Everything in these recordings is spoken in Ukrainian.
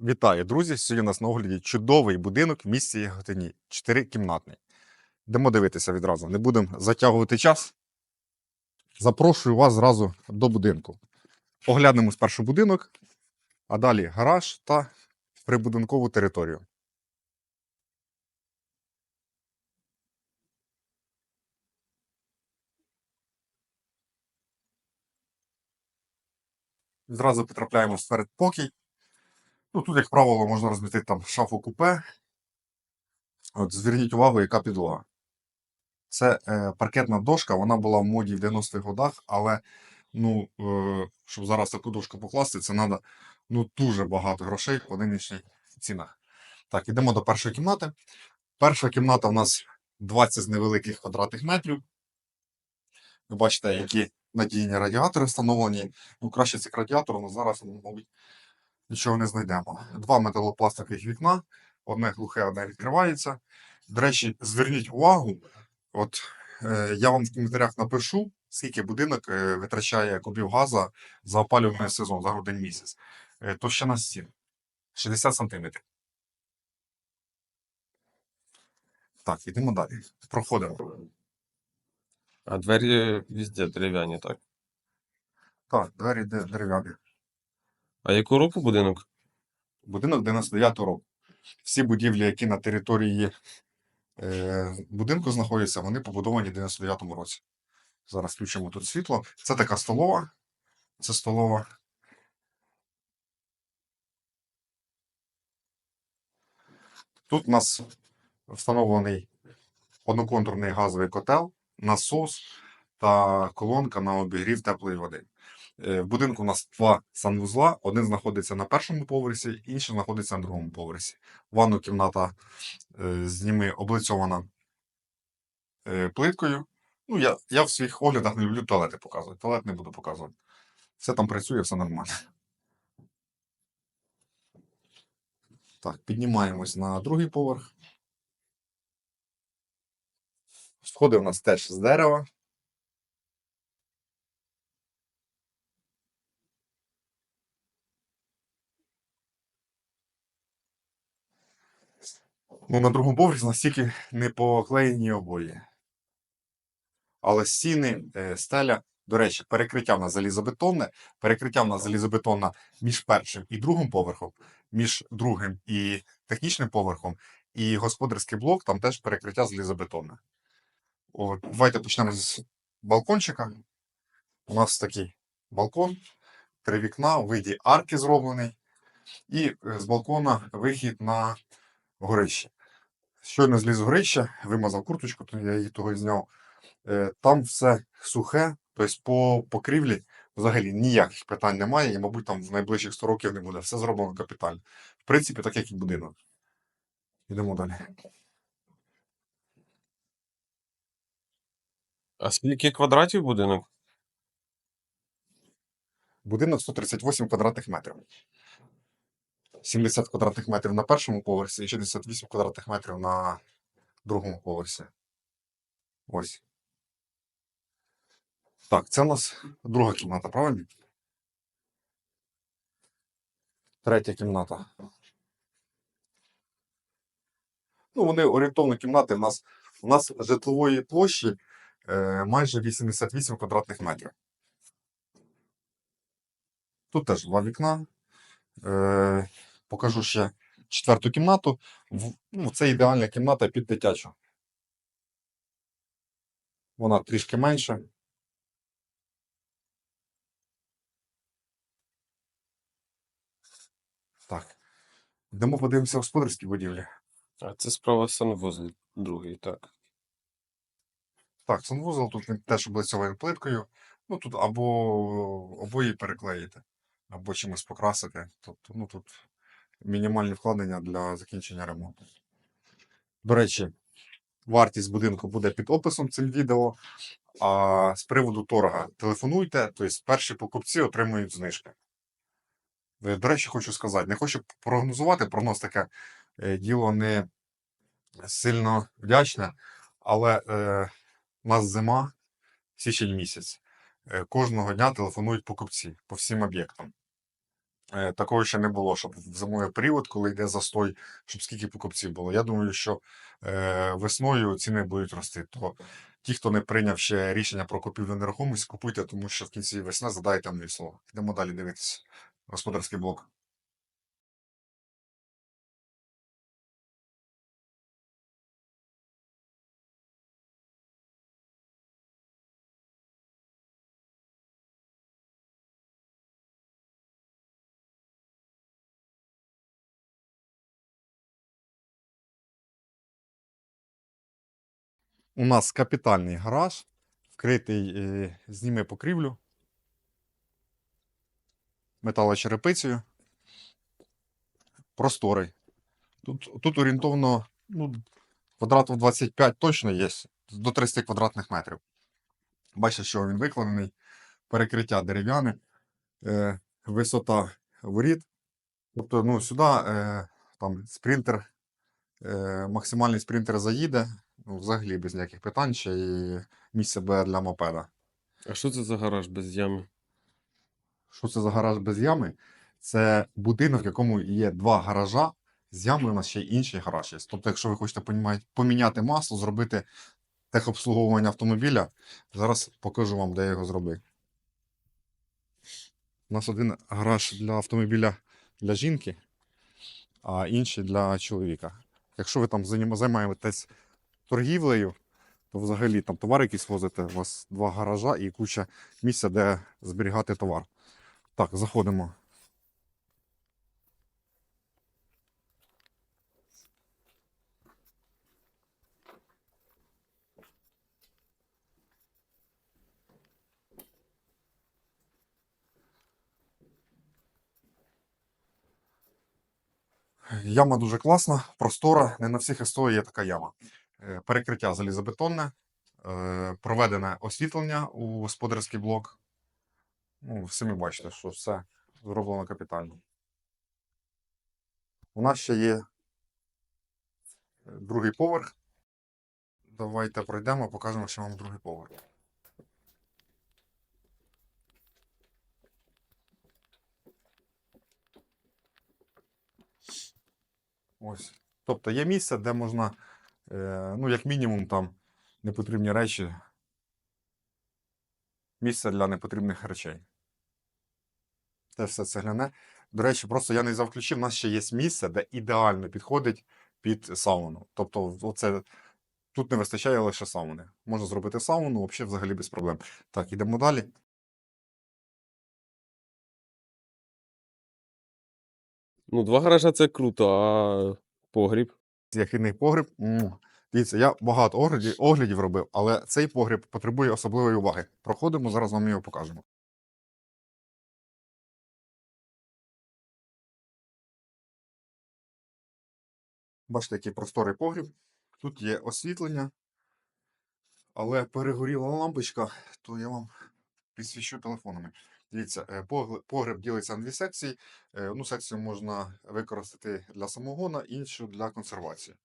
Вітаю, друзі! Сьогодні у нас на огляді чудовий будинок в місті Яготині. Чотирикімнатний. Йдемо дивитися відразу. Не будемо затягувати час. Запрошую вас зразу до будинку. Оглянемо спершу будинок, а далі гараж та прибудинкову територію. Зразу потрапляємо в передпокій. Ну, тут, як правило, можна розмістити там шафу купе. От зверніть увагу, яка підлога. Це е, паркетна дошка, вона була в моді в 90-х годах, але ну, е, щоб зараз таку дошку покласти, це треба ну, дуже багато грошей по нинішніх цінах. Так, ідемо до першої кімнати. Перша кімната у нас 20 з невеликих квадратних метрів. Ви бачите, які надійні радіатори встановлені. Ну, краще цих радіаторів, але зараз, ну, мабуть, нічого не знайдемо. Два металопластикових вікна, одне глухе, одне відкривається. До речі, зверніть увагу, от е, я вам в коментарях напишу, скільки будинок е, витрачає кубів газу за опалювальний сезон, за грудень місяць. Е, товщина стін 60 сантиметрів. Так, йдемо далі. Проходимо. А двері везде дерев'яні, так. Так, двері дерев'яні. А яку року будинок? Будинок 99 року. Всі будівлі, які на території е, будинку знаходяться, вони побудовані в 99-му році. Зараз включимо тут світло. Це така столова. Це столова. Тут у нас встановлений одноконтурний газовий котел, насос та колонка на обігрів теплої води. Е, В будинку у нас два санвузла. Один знаходиться на першому поверсі, інший знаходиться на другому поверсі. Ванну кімната е, з ними облицьована е, плиткою. Ну, я, я в своїх оглядах не люблю туалети показувати. Туалет не буду показувати. Все там працює, все нормально. Так, піднімаємось на другий поверх. Сходи у нас теж з дерева. Ну, на другому поверсі настільки не поклеєні обої. Але стіни, е, стеля, до речі, перекриття в нас залізобетонне, перекриття в нас залізобетонне між першим і другим поверхом, між другим і технічним поверхом, і господарський блок, там теж перекриття залізобетонне. От, давайте почнемо з балкончика. У нас такий балкон, три вікна, у виді арки зроблений, і е, з балкона вихід на горище. Щойно зліз з горища, вимазав курточку, то я її того і зняв. Е, Там все сухе, тобто по покрівлі взагалі ніяких питань немає, і, мабуть, там в найближчих 100 років не буде. Все зроблено капітально. В принципі, так як і будинок. Йдемо далі. А скільки квадратів будинок? Будинок 138 квадратних метрів. 70 квадратних метрів на першому поверсі і 68 квадратних метрів на другому поверсі. Ось. Так, це у нас друга кімната, правильно? Третя кімната. Ну, вони орієнтовно кімнати. У нас, у нас житлової площі е, майже 88 квадратних метрів. Тут теж два вікна. Е, покажу ще четверту кімнату. Ну, це ідеальна кімната під дитячу. Вона трішки менша. Так. Йдемо подивимося господарські будівлі. А це справа санвузол другий, так. Так, санвузол тут він теж облицьований плиткою. Ну тут або обої переклеїти, або чимось покрасити. Тобто, ну тут мінімальні вкладення для закінчення ремонту. До речі, вартість будинку буде під описом цим відео. А з приводу торга телефонуйте, тобто перші покупці отримують знижки. Е, До речі, хочу сказати, не хочу прогнозувати, прогноз таке е, діло не сильно вдячне, але е, у нас зима, січень місяць. Е, Кожного дня телефонують покупці по всім об'єктам. Е, Такого ще не було, щоб в зимовий період, коли йде застой, щоб скільки покупців було. Я думаю, що е, весною ціни будуть рости. То ті, хто не прийняв ще рішення про купівлю нерухомості, купуйте, тому що в кінці весни задаєте мені слово. Йдемо далі дивитися. Господарський блок. У нас капітальний гараж, вкритий е, зніме покрівлю металочерепицею. Просторий. Тут, тут орієнтовно ну, квадратів 25 точно є, до 30 квадратних метрів. Бачите, що він викладений, перекриття дерев'яне, е, висота воріт. Тобто, ну, сюди е, там спринтер, е, максимальний спринтер заїде, ну, взагалі без ніяких питань, ще і місце буде для мопеда. А що це за гараж без ями? Що це за гараж без ями? Це будинок, в якому є два гаража. З ямою у нас ще й інший гараж є. Тобто, якщо ви хочете поміняти масло, зробити техобслуговування автомобіля, зараз покажу вам, де я його зробив. У нас один гараж для автомобіля для жінки, а інший для чоловіка. Якщо ви там занім- займаєтесь торгівлею, то взагалі там товар якийсь возите, у вас два гаража і куча місця, де зберігати товар. Так, заходимо. Яма дуже класна, простора. Не на всіх СТО є така яма. Е, Перекриття залізобетонне, е, проведене освітлення у господарський блок. Ну, самі бачите, що все зроблено капітально. У нас ще є е, другий поверх. Давайте пройдемо, покажемо, що вам другий поверх. Ось. Тобто є місце, де можна, ну, як мінімум, там непотрібні речі. Місце для непотрібних речей. Те все цегляне. До речі, просто я не взяв ключі. У нас ще є місце, де ідеально підходить під сауну. Тобто, оце, тут не вистачає лише сауни. Можна зробити сауну, взагалі, взагалі без проблем. Так, ідемо далі. Ну, два гаража це круто, а погріб. Яхідний погріб. Дивіться, я багато оглядів, оглядів робив, але цей погріб потребує особливої уваги. Проходимо, зараз вам його покажемо. Бачите, який просторий погріб. Тут є освітлення, але перегоріла лампочка, то я вам підсвічу телефонами. Дивіться, е, погреб ділиться на дві секції. Е, Одну секцію можна використати для самогона, іншу для консервації.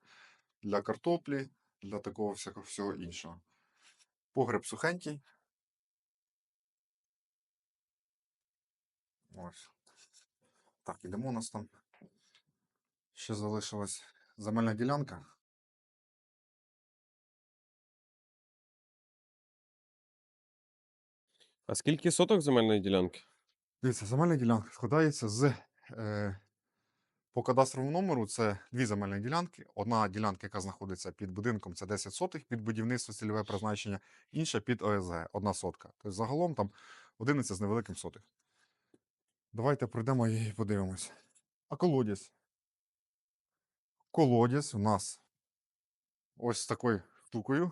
Для картоплі, для такого всякого всього іншого. Погреб сухенький. Ось. Так, ідемо у нас там. Ще залишилась земельна ділянка. А скільки соток земельної ділянки? Дивіться, земельна ділянка складається з е, по кадастровому номеру це дві земельні ділянки. Одна ділянка, яка знаходиться під будинком, це 10 сотих під будівництво цільове призначення, інша під ОСГ, одна сотка. Тобто загалом там 11 з невеликим сотих. Давайте пройдемо і подивимось. А колодязь. Колодязь у нас ось з такою штукою.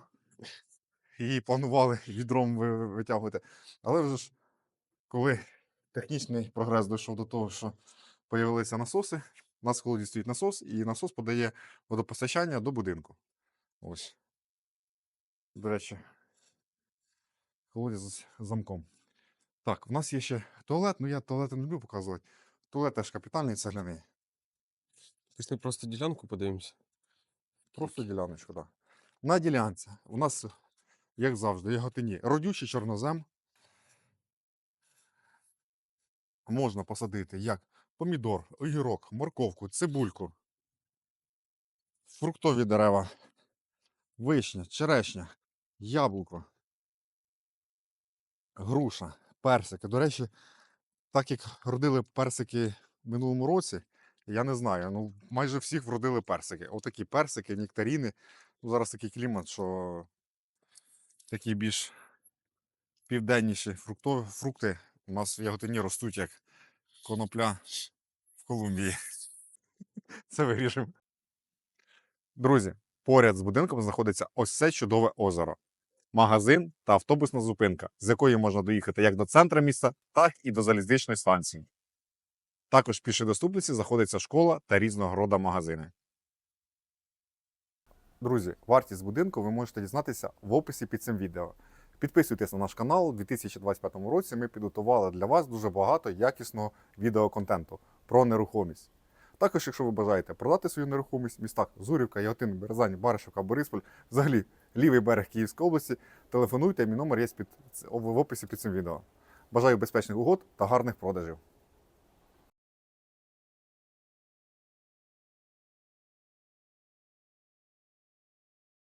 Її планували відром ви- витягувати. Але вже ж, коли технічний прогрес дійшов до того, що з'явилися насоси, у нас в колоді стоїть насос, і насос подає водопостачання до будинку. Ось. До речі, колодязь з замком. Так, в нас є ще туалет, ну я туалет не люблю показувати. Туалет теж капітальний цегляний. Після просто ділянку подивимося. Просто діляночку, так. На ділянці у нас, як завжди, є готині. Родючий чорнозем. Можна посадити як помідор, огірок, морковку, цибульку, фруктові дерева, вишня, черешня, яблуко, груша, персики. До речі, так як родили персики в минулому році, я не знаю, ну майже всіх вродили персики. Отакі персики, нектаріни. Ну, зараз такий клімат, що такі більш південніші фрукто, фрукти у нас в Яготині ростуть як конопля в Колумбії. Це вирішимо. Друзі, поряд з будинком знаходиться ось це чудове озеро. Магазин та автобусна зупинка, з якої можна доїхати як до центра міста, так і до залізничної станції. Також в пішій доступності знаходиться школа та різного роду магазини. Друзі, вартість будинку ви можете дізнатися в описі під цим відео. Підписуйтесь на наш канал. У 2025 році ми підготували для вас дуже багато якісного відеоконтенту про нерухомість. Також, якщо ви бажаєте продати свою нерухомість в містах Зурівка, Яготин, Березань, Баришівка, Борисполь, взагалі лівий берег Київської області, телефонуйте, мій номер є під, в описі під цим відео. Бажаю безпечних угод та гарних продажів.